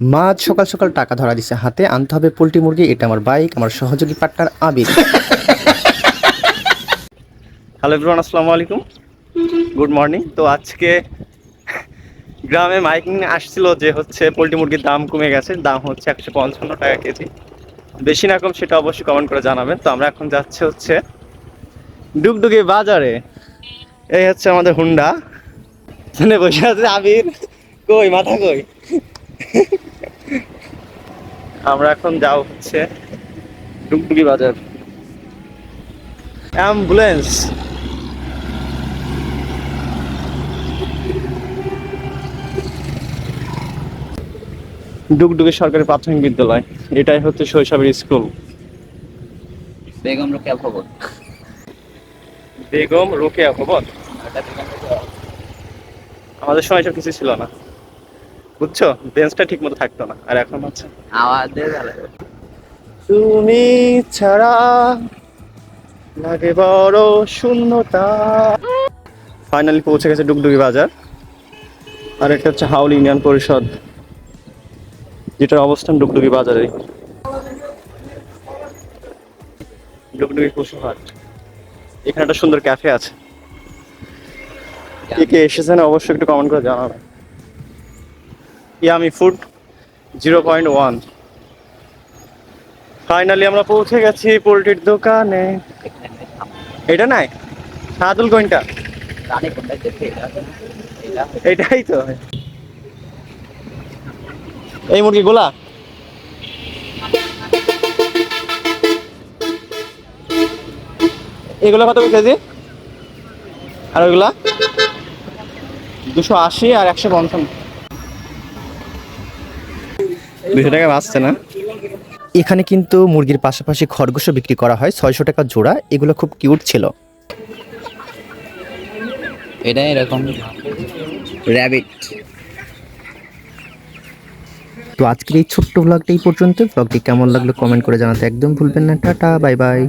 মা আজ সকাল সকাল টাকা ধরা দিছে হাতে, আনতে হবে পোল্ট্রি মুরগি, এটা আমার বাইক, আমার সহযোগী পার্টনার আবির। হ্যালো এভরিওয়ান আসসালামু আলাইকুম। গুড মর্নিং তো আজকে গ্রামে মাইকিং আসছিল যে হচ্ছে পোল্ট্রি মুরগির দাম কমে গেছে, দাম হচ্ছে একশো পঞ্চান্ন টাকা কেজি। বেশি না কম সেটা অবশ্যই কমেন্ট করে জানাবেন। তো আমরা এখন যাচ্ছি হচ্ছে ডুগডুগি বাজারে। এই হচ্ছে আমাদের হুন্ডা। বসে আছে আবির। কই, মাথা কই? আমরা এখন যাও হচ্ছে ডুগডুগি বাজার। অ্যাম্বুলেন্স। ডুগডুগি সরকারি প্রাথমিক বিদ্যালয় এটাই হচ্ছে শৈশবের স্কুল। বেগম রোকেয়া ভবন। বেগম রোকেয়া ভবন? আমাদের সময় সব কিছু ছিল না। বুঝছ? বেঞ্চটা ঠিক মতো থাকতো না। আর এখন হচ্ছে আওয়াজ দিয়ে ভালো। তুমি ছাড়া লাগে বড় শূন্যতা। ফাইনালি পৌঁছে গেছে ডুগডুগি বাজার। আর এটা হচ্ছে হাউল ইউনিয়ন পরিষদ যেটার অবস্থান ডুগডুগি বাজারে ডুগডুগি পশুহাট এখানে একটা সুন্দর ক্যাফে আছে। কে কে এসেছেন অবশ্যই একটু কমেন্ট করে জানাবেন। Yummy food zero point one. Finally আমরা পৌঁছে গেছি পোলট্রির দোকানে। এটা নাই, সাদুল কোনটা? এটাই তো। এই মুরগি গোলা? এগুলো কত কেজি? আর ওইগুলা? দুশো আশি আর একশো পঞ্চান্ন। দুশো টাকা বাঁচছে না। এখানে কিন্তু মুরগির পাশাপাশি খরগোশও বিক্রি করা হয় ছয়শো টাকা জোড়া এগুলো খুব কিউট ছিল। এটা এরকম র্যাবিট তো আজকের এই ছোট্ট ব্লগটা এই পর্যন্ত ব্লগটি কেমন লাগল কমেন্ট করে জানাতে একদম ভুলবেন না। Tata bye bye